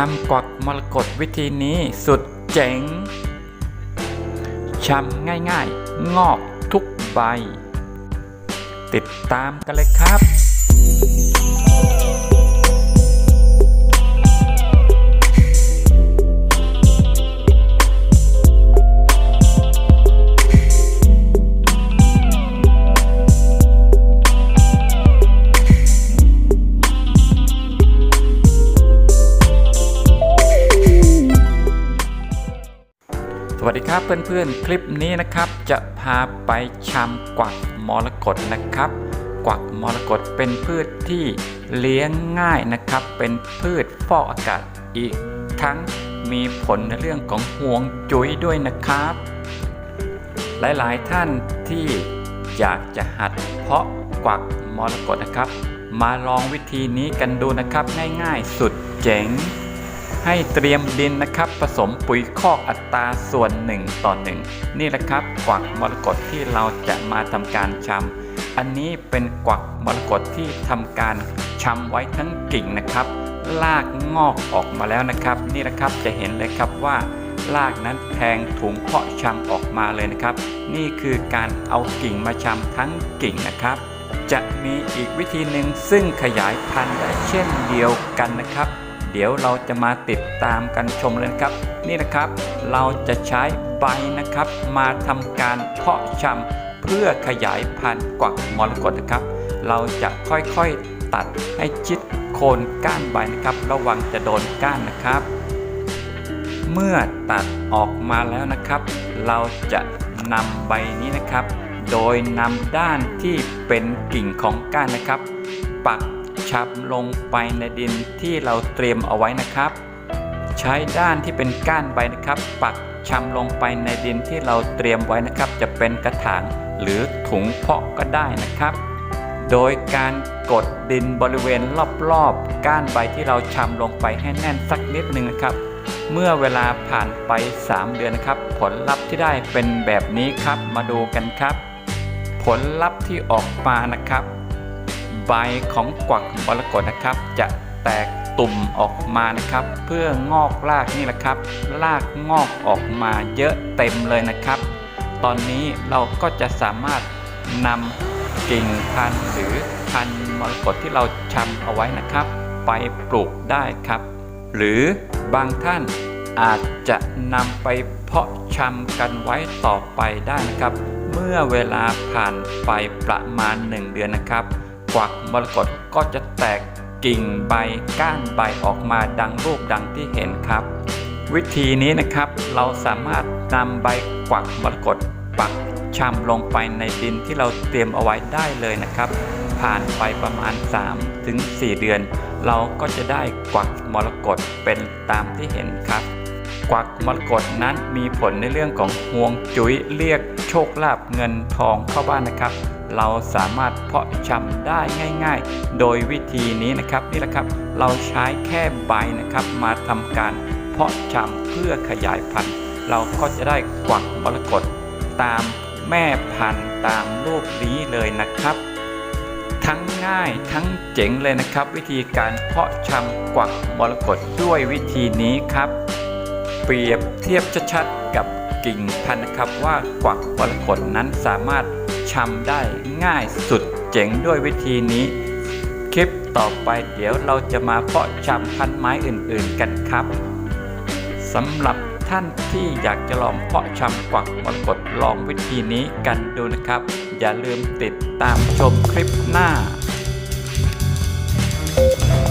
ชำกวักมรกตวิธีนี้สุดเจ๋งชำง่ายๆ งอกทุกใบ ติดตามกันเลยครับ วัสดีครับเพื่อนๆ คลิปนี้นะครับจะพาไปชำกวักมรกตนะครับ กวักมรกตเป็นพืชที่เลี้ยงง่ายนะครับ เป็นพืชฟอกอากาศอีก ทั้งมีผลในเรื่องของห่วงจุ้ยด้วยนะครับ หลายๆท่านที่อยากจะหัดเพาะกวักมรกตนะครับ มาลองวิธีนี้กันดูนะครับง่ายๆ สุดเจ๋ง ให้เตรียมดินนะครับ ผสมปุ๋ยคอกอัตราส่วน 1 ต่อ 1 นี่แหละครับกวักมรกตที่เราจะมาทำการชำอันนี้เป็นกวักมรกตที่ทำการชำไว้ทั้งกิ่งนะครับลากงอกออกมาแล้วนะครับ นี่นะครับจะเห็นเลยครับว่ารากนั้นแทงถุงเพาะชำออกมาเลยนะครับ นี่คือการเอากิ่งมาชำทั้งกิ่งนะครับ จะมีอีกวิธีหนึ่งซึ่งขยายพันธุ์ได้เช่นเดียวกันนะครับ เดี๋ยวเราจะมาติดตามกันชมเลยนะครับ นี่นะครับเราจะใช้ใบนะครับ มาทำการเพาะชำเพื่อขยายพันธุ์กวักมรกตนะครับ เราจะค่อยๆตัดให้ชิดโคนก้านใบนะครับ ระวังจะโดนก้านนะครับ เมื่อตัดออกมาแล้วนะครับ เราจะนำใบนี้นะครับ โดยนำด้านที่เป็นกิ่งของก้านนะครับ ปัก ชับลงไปในดินที่เราเตรียมเอาไว้นะครับ ใช้ด้านที่เป็นก้านใบนะครับ ปักชำลงไปในดินที่เราเตรียมไว้นะครับ จะเป็นกระถางหรือถุงเพาะก็ได้นะครับ โดยการกดดินบริเวณรอบๆ ก้านใบที่เราชำลงไปให้แน่นสักนิดนึงนะครับ เมื่อเวลาผ่านไป 3 เดือนนะครับ ผลลัพธ์ที่ได้เป็นแบบนี้ครับมาดูกันครับ ผลลัพธ์ที่ออกมานะครับ ใบของกวักมรกตนะครับ จะแตกตุ่มออกมานะครับ เพื่องอกรากนี่แหละครับรากงอกออกมาเยอะเต็มเลยนะครับ ตอนนี้เราก็จะสามารถนำกิ่งพันธุ์หรือพันธุ์มรกตที่เราชำเอาไว้นะครับ ไปปลูกได้ครับ หรือบางท่านอาจจะนำไปเพาะชำกันไว้ต่อไปได้นะครับ เมื่อเวลาผ่านไปประมาณ 1 เดือนนะครับ วักมรกตก็จะแตกกิ่งใบก้านใบออกมาดังรูปดังที่เห็นครับ วิธีนี้นะครับเราสามารถนำใบกวักมรกตปักชำลงไปในดินที่เราเตรียมเอาไว้ได้เลยนะครับ ผ่านไปประมาณ 3-4ถึงเดือน เราก็จะได้กวักมรกตเป็นตามที่เห็นครับกวักมรกตนั้นมีผลในเรื่องของห่วงจุ้ยเรียกโชคลาภเงินทองเข้าบ้านนะครับ เราสามารถเพาะชำได้ง่าย ๆ โดยวิธีนี้นะครับนี่แหละครับเราใช้แค่ใบนะครับ มาทำการเพาะชำเพื่อขยายพันธุ์ เราก็จะได้กวักมรกตตามแม่พันธุ์ตามรูปนี้เลยนะครับ ทั้งง่ายทั้งเจ๋งเลยนะครับ วิธีการเพาะชำกวักมรกตด้วยวิธีนี้ครับ เปรียบเทียบชัดๆกับกิ่งพันธุ์นะครับว่ากวักมรกตนั้นสามารถ ชำได้ง่ายสุดเจ๋งด้วยวิธีนี้ คลิปต่อไปเดี๋ยวเราจะมาเพาะชำพันไม้อื่นๆกันครับสำหรับท่านที่อยากจะลองเพาะชำกวักมากดลองวิธีนี้กันดูนะครับ อย่าลืมติดตามชมคลิปหน้า Thank you.